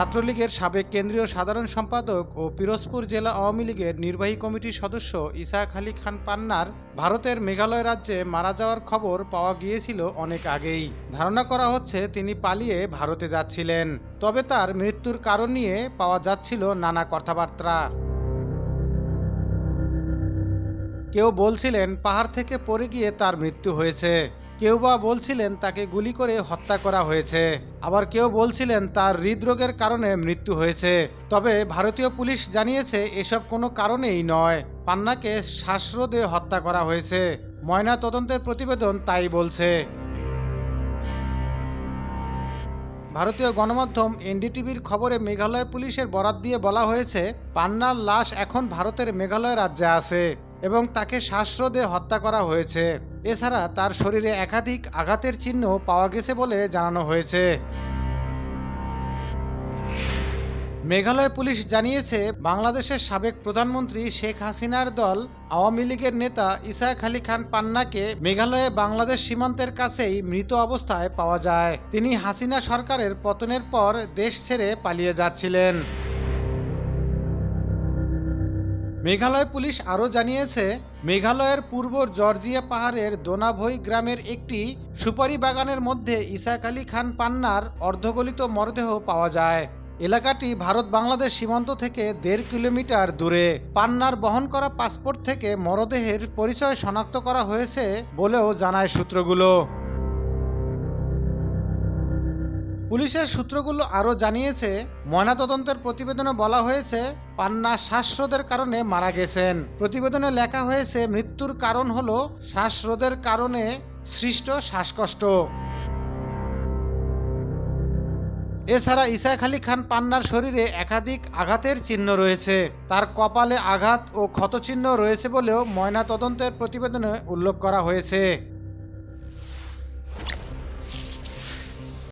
ছাত্রলীগের সাবেক কেন্দ্রীয় সাধারণ সম্পাদক ও পিরোজপুর জেলা আওয়ামী লীগের নির্বাহী কমিটির সদস্য ইসাক আলী খান পান্নার ভারতের মেঘালয় রাজ্যে মারা যাওয়ার খবর পাওয়া গিয়েছিল অনেক আগেই। ধারণা করা হচ্ছে তিনি পালিয়ে ভারতে যাচ্ছিলেন। তবে তার মৃত্যুর কারণ নিয়ে পাওয়া যাচ্ছিল নানা কথাবার্তা। কেউ বলছিলেন পাহাড় থেকে পড়ে গিয়ে তার মৃত্যু হয়েছে। কেউ বা বলছিলেন তাকে গুলি করে হত্যা করা হয়েছে। আবার কেউ বলছিলেন তার হৃদরোগের কারণে মৃত্যু হয়েছে। তবে ভারতীয় পুলিশ জানিয়েছে, এসব কোনো কারণেই নয়। পান্নাকে শ্বাসরোধে হত্যা করা হয়েছে। ময়না তদন্তের প্রতিবেদন তাই বলছে। ভারতীয় গণমাধ্যম এনডিটিভির খবরে মেঘালয় পুলিশের বরাত দিয়ে বলা হয়েছে, পান্নার লাশ এখন ভারতের মেঘালয় রাজ্যে আছে। এবং তাকে শ্বাসরোধে হত্যা করা হয়েছে। এছাড়া তার শরীরে একাধিক আঘাতের চিহ্ন পাওয়া গেছে বলে জানানো হয়েছে। মেঘালয় পুলিশ জানিয়েছে, বাংলাদেশের সাবেক প্রধানমন্ত্রী শেখ হাসিনার দল আওয়ামী লীগের নেতা ইসাক আলী খান পান্নাকে মেঘালয়ে বাংলাদেশ সীমান্তের কাছেই মৃত অবস্থায় পাওয়া যায়। তিনি হাসিনা সরকারের পতনের পর দেশ ছেড়ে পালিয়ে যাচ্ছিলেন। মেঘালয় পুলিশ আরও জানিয়েছে, মেঘালয়ের পূর্ব জর্জিয়া পাহাড়ের দোনাভই গ্রামের একটি সুপারি বাগানের মধ্যে ইসাক আলী খান পান্নার অর্ধগলিত মরদেহ পাওয়া যায়। এলাকাটি ভারত বাংলাদেশ সীমান্ত থেকে দেড় কিলোমিটার দূরে। পান্নার বহন করা পাসপোর্ট থেকে মরদেহের পরিচয় শনাক্ত করা হয়েছে বলেও জানায় সূত্রগুলো। পুলিশের সূত্রগুলো আরও জানিয়েছে, ময়নাতদন্তের প্রতিবেদনে বলা হয়েছে পান্না শ্বাসরোধের কারণে মারা গেছেন। প্রতিবেদনে লেখা হয়েছে, মৃত্যুর কারণ হল শ্বাসরোধের কারণে সৃষ্ট শ্বাসকষ্ট। এছাড়া ইসাক আলী খান পান্নার শরীরে একাধিক আঘাতের চিহ্ন রয়েছে। তার কপালে আঘাত ও ক্ষতচিহ্ন রয়েছে বলেও ময়না তদন্তের প্রতিবেদনে উল্লেখ করা হয়েছে।